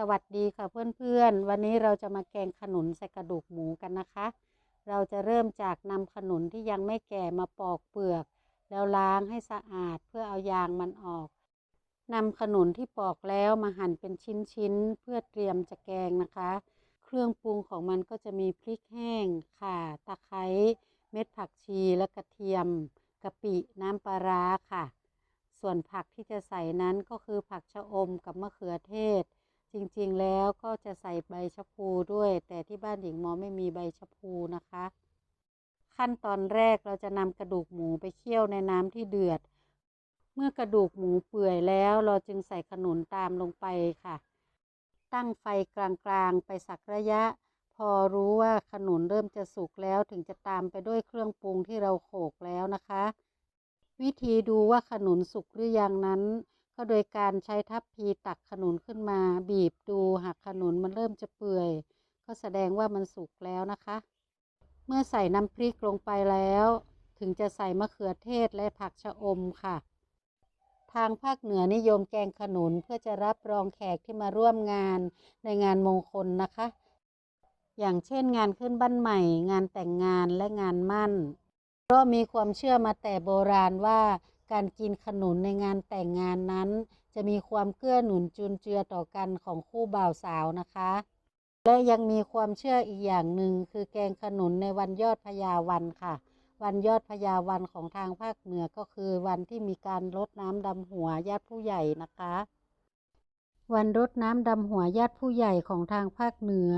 สวัสดีค่ะเพื่อนๆ วันนี้เราจะมาแกงขนุนใส่กระดูกหมูกันนะคะ เราจะเริ่มจากนำขนุนที่ยังไม่แก่มาปอกเปลือก แล้วล้างให้สะอาดเพื่อเอายางมันออกนำขนุนที่ปอกแล้วมาหั่นเป็นชิ้นๆ เพื่อเตรียมจะแกงนะคะ เครื่องปรุงของมันก็จะมีพริกแห้ง ข่า ตะไคร้ เม็ดผักชีและกระเทียม กะปิน้ำปลาร้าค่ะ ส่วนผักที่จะใส่นั้นก็คือผักชะอมกับมะเขือเทศ จริงๆแล้วก็จะใส่ใบชะพูด้วย แต่ที่บ้านหญิงมอไม่มีใบชะพูนะคะ ขั้นตอนแรกเราจะนำกระดูกหมูไปเคี่ยวในน้ำที่เดือด เมื่อกระดูกหมูเปื่อยแล้วเราจึงใส่ขนุนตามลงไปค่ะ ตั้งไฟกลางๆ ไปสักระยะ พอรู้ว่าขนุนเริ่มจะสุกแล้วถึงจะตามไปด้วยเครื่องปรุงที่เราโขลกแล้วนะคะ วิธีดูว่าขนุนสุกหรือยังนั้น ก็โดยการใช้ทัพพีตักขนุนขึ้นมา บีบดูหากขนุนมันเริ่มจะเปื่อย ก็แสดงว่ามันสุกแล้วนะคะ เมื่อใส่น้ำพริกลงไปแล้ว ถึงจะใส่มะเขือเทศและผักชะอมค่ะ ทางภาคเหนือนิยมแกงขนุนเพื่อจะรับรองแขกที่มาร่วมงานในงานมงคลนะคะ อย่างเช่นงานขึ้นบ้านใหม่ งานแต่งงานและงานมั่น เพราะมีความเชื่อมาแต่โบราณว่า การกินขนุนในงานแต่งงานนั้น จะมีความเกื้อหนุนจุนเจือต่อกันของคู่บ่าวสาวนะคะ และยังมีความเชื่ออีกอย่างหนึ่งคือแกงขนุนในวันยอดพญาวันค่ะ วันยอดพญาวันของทางภาคเหนือก็คือวันที่มีการรดน้ำดำหัวญาติผู้ใหญ่นะคะวันรดน้ำดำหัวญาติผู้ใหญ่ของทางภาคเหนือ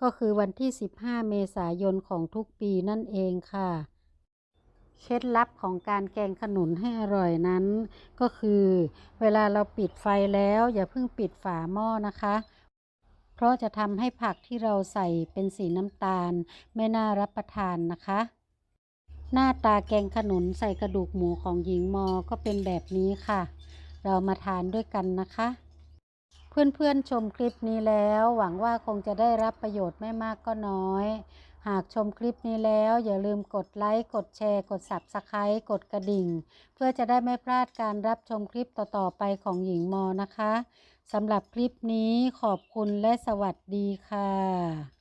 ก็คือวันที่ 15 เมษายนของทุกปีนั่นเองค่ะ เคล็ดลับของการแกงขนุนให้อร่อยนั้น ก็คือ เวลาเราปิดไฟแล้วอย่าเพิ่งปิดฝาหม้อนะคะ เพราะจะทำให้ผักที่เราใส่เป็นสีน้ำตาล ไม่น่ารับประทานนะคะ หน้าตาแกงขนุนใส่กระดูกหมูของหญิงมอก็เป็นแบบนี้ค่ะ เรามาทานด้วยกันนะคะ เพื่อนๆชมคลิปนี้แล้ว หวังว่าคงจะได้รับประโยชน์ไม่มากก็น้อย หากชมคลิปนี้แล้วอย่าลืมกดไลค์ กดแชร์ กด Subscribe กดกระดิ่ง เพื่อจะได้ไม่พลาดการรับชมคลิปต่อๆไปของหญิงมอนะคะสำหรับคลิปนี้ขอบคุณและสวัสดีค่ะ